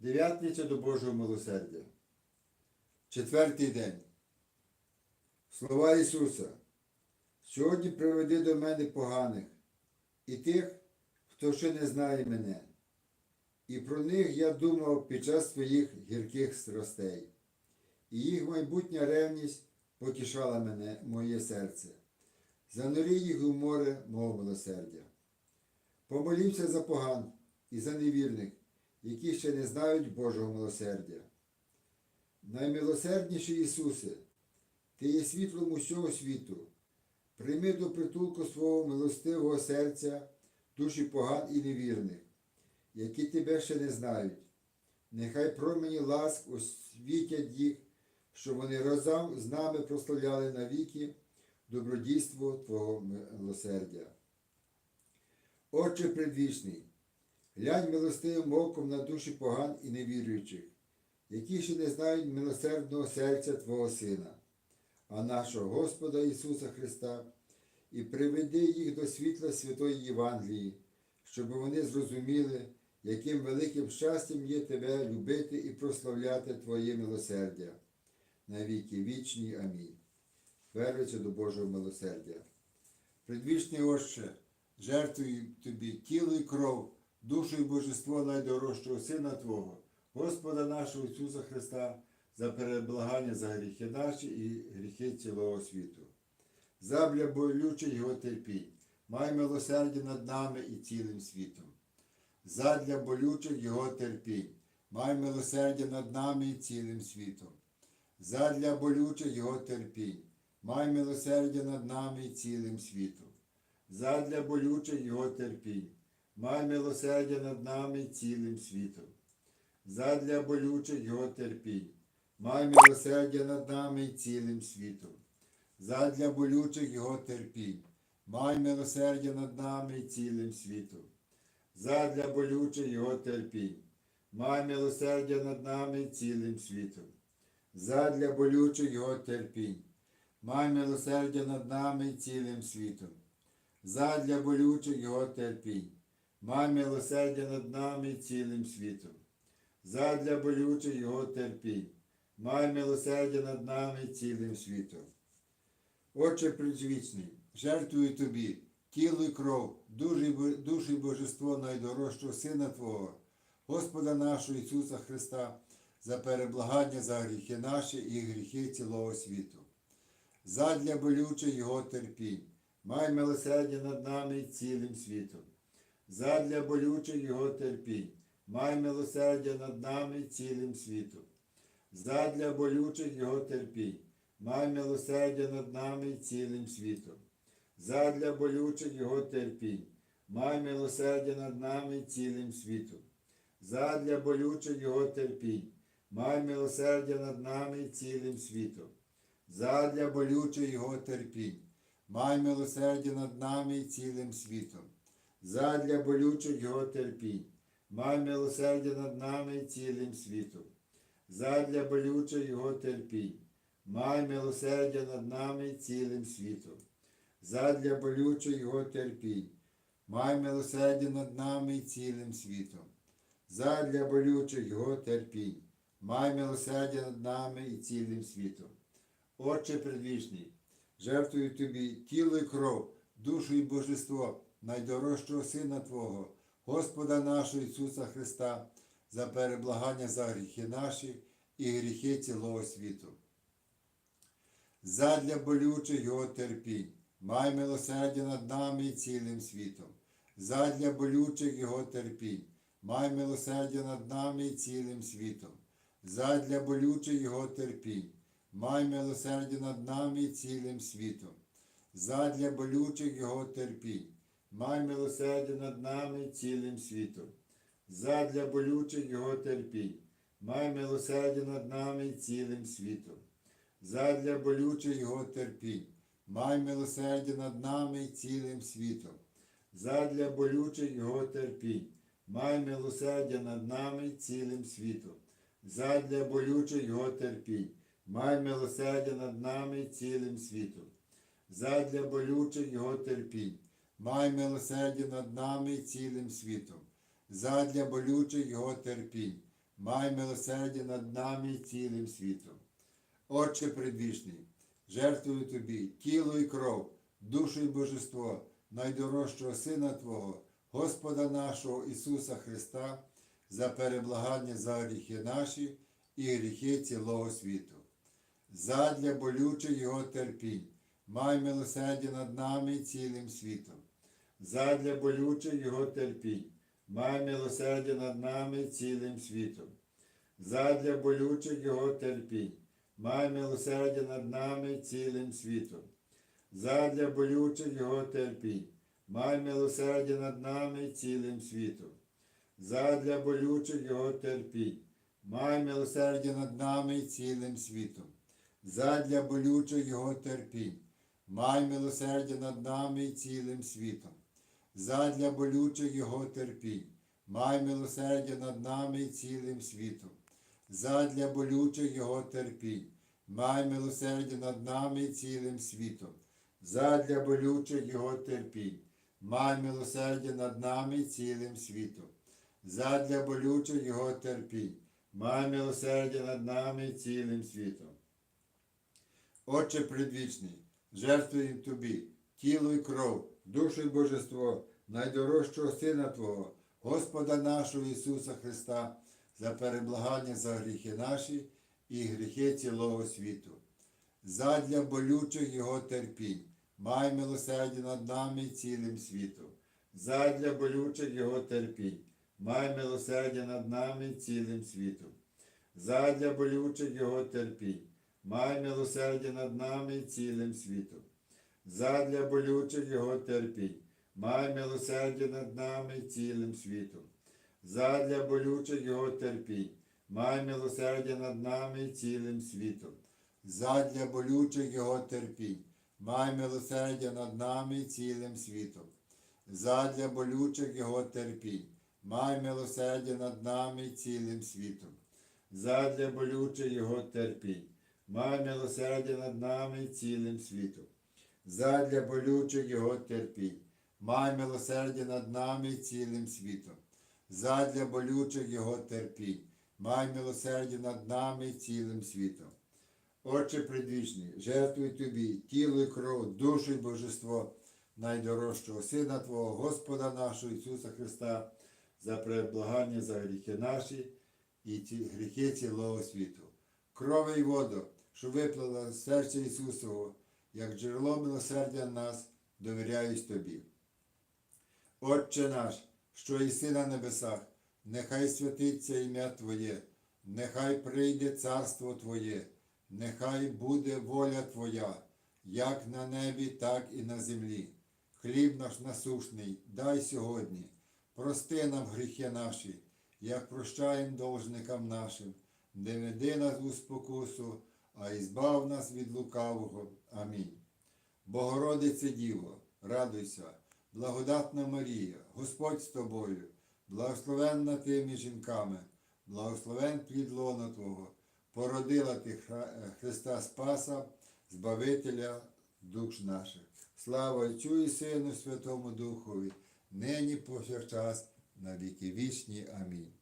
Дев'ятниця до Божого милосердя. Четвертий день. Слова Ісуса. Сьогодні приведи до мене поганих і тих, хто ще не знає мене. І про них я думав під час своїх гірких страстей. І їх майбутня ревність потішала мене, моє серце. Занурі їх у море мого милосердя. Помолімся за поган і за невірних, які ще не знають Божого милосердя. Наймилосердніший Ісусе, Ти є світлом усього світу. Прийми до притулку свого милостивого серця душі поган і невірних, які тебе ще не знають. Нехай промені ласк освітять їх, щоб вони разом з нами прославляли навіки добродійство Твого милосердя. Отче предвічний, глянь милостивим оком на душі поган і невіруючих, які ще не знають милосердного серця Твого Сина, а нашого Господа Ісуса Христа, і приведи їх до світла Святої Євангелії, щоб вони зрозуміли, яким великим щастям є Тебе любити і прославляти Твоє милосердя. На віки вічні. Амінь. Вервиться до Божого милосердя. Предвічний Отче, жертвую Тобі тіло і кров, душу і божество найдорожчого Сина Твого, Господа нашого Ісуса Христа, за переблагання за гріхи наші і гріхи цілого світу. Забля болючих Його терпінь, май милосердя над нами і цілим світом. Задля болючих Його терпінь, май милосердя над нами і цілим світом. Задля болючих Його терпінь, май милосердя над нами і цілим світом. Задля болючих Його терпінь, май милосердя над нами цілим світом. Задля болючих Його терпінь, май милосердя над нами цілим світом. Задля болючих Його терпінь, май милосердя над нами цілим світом. Задля болючих Його терпінь, май милосердя над нами цілим світом. Задля болючих Його терпінь, май милосердя над нами цілим світом. Задля болючих Його терпінь, май милосердя над нами цілим світом. Задля болючих Його терпінь, май милосердя над нами цілим світом. Отче предвічний, жертвую тобі тіло і кров, душу і божество найдорожчого Сина Твого, Господа нашого Ісуса Христа, за переблагання за гріхи наші і гріхи цілого світу. Задля болючих Його терпінь, май милосердя над нами цілим світом. Задля болючих Його терпінь, май милосердя над нами цілим світом. Задля болючих Його терпінь, май милосердя над нами цілим світом. Задля болючих Його терпінь, май милосердя над нами цілим світом. Задля болючих Його терпінь, май милосердя над нами цілим світом. Задля болючих Його терпінь, май милосердя над нами цілим світом. Задля болючих Його терпінь, май милосердя над нами і цілим світом. Задля болючих Його терпінь, май милосердя над нами і цілим світом. Задля болючих Його терпінь, май милосердя над нами і цілим світом. Задля болючих Його терпінь, май милосердя над нами і цілим світом. Отче предвічний, жертвую тобі тіло і кров, душу і божество найдорожчого Сина Твого, Господа нашого Ісуса Христа, за переблагання за гріхи наші і гріхи цілого світу. Задля болючих Його терпінь, май милосердя над нами і цілим світом. Задля болючих Його терпінь, май милосердя над нами і цілим світом. Задля болючих Його терпінь, май милосердя над нами і цілим світом. Задля болючих Його терпінь, май милосердя над нами цілим світом. Задля болючих Його терпінь, май милосердя над нами цілим світом. Задля болючих Його терпінь, май милосердя над нами цілим світом. Задля болючих Його терпінь, май милосердя над нами цілим світом. Задля болючих Його терпінь, май милосердя над нами цілим світом. Задля болючих Його терпінь, май милосердя над нами і цілим світом. Задля болючих Його терпінь, май милосердя над нами і цілим світом. Отче предвічний, жертвую тобі тіло і кров, душу і божество найдорожчого Сина Твого, Господа нашого Ісуса Христа, за переблагання за гріхи наші і гріхи цілого світу. Задля болючих Його терпінь, май милосердя над нами і цілим світом. Задля болючих Його терпінь, май милосердя над нами цілим світом. Задля болючих Його терпінь, май милосердя над нами цілим світом. Задля болючих Його терпінь, май милосердя над нами цілим світом. Задля болючих Його терпінь, май милосердя над нами цілим світом. Задля болючих Його терпінь, май милосердя над нами цілим світом. Задля болючих Його терпінь, май милосердя над нами і цілим світом. Задля болючих Його терпінь, май милосердя над нами і цілим світом. Задля болючих Його терпінь, май милосердя над нами і цілим світом. Задля болючих Його терпінь, май милосердя над нами і цілим світом. Отче предвічний, жертвуємо Тобі тіло і кров, душу і божество, найдорожчого Сина Твого, Господа нашого Ісуса Христа, за переблагання за гріхи наші і гріхи цілого світу. Задля болючих Його терпінь, май милосердя над нами і цілим світом. Задля болючих Його терпінь, май милосердя над нами і цілим світом. Задля болючих Його терпінь, май милосердя над нами і цілим світом. Задля болючих Його терпінь, май милосердя над нами і цілим світом. Задля болючих Його терпінь, май милосердя над нами і цілим світом. Задля болючих Його терпінь, май милосердя над нами і цілим світом. Задля болючих Його терпінь, май милосердя над нами і цілим світом. Задля болючих Його терпінь, май милосердя над нами і цілим світом. Задля болючих Його терпінь, май милосердя над нами і цілим світом. Задля болючих Його терпінь, май милосердя над нами і цілим світом. Отче предвічний, жертвуй тобі тіло і кров, душу і божество найдорожчого Сина Твого, Господа нашого Ісуса Христа, за предблагання за гріхи наші і ті гріхи цілого світу. Крови й воду, що виплила з серця Ісусового, як джерело милосердя нас, довіряюсь тобі. Отче наш, що єси на небесах, нехай святиться ім'я Твоє, нехай прийде царство Твоє, нехай буде воля Твоя, як на небі, так і на землі. Хліб наш насушний, дай сьогодні, прости нам гріхи наші, як прощаємо должникам нашим, не веди нас у спокусу, а й збав нас від лукавого. Амінь. Богородице Діво, радуйся, благодатна Марія, Господь з тобою, благословенна ти між жінками, благословен плід лона Твого, породила ти Христа Спаса, Збавителя душ наших. Слава Отцю і Сину Святому Духові, нині повсякчас, на віки вічні. Амінь.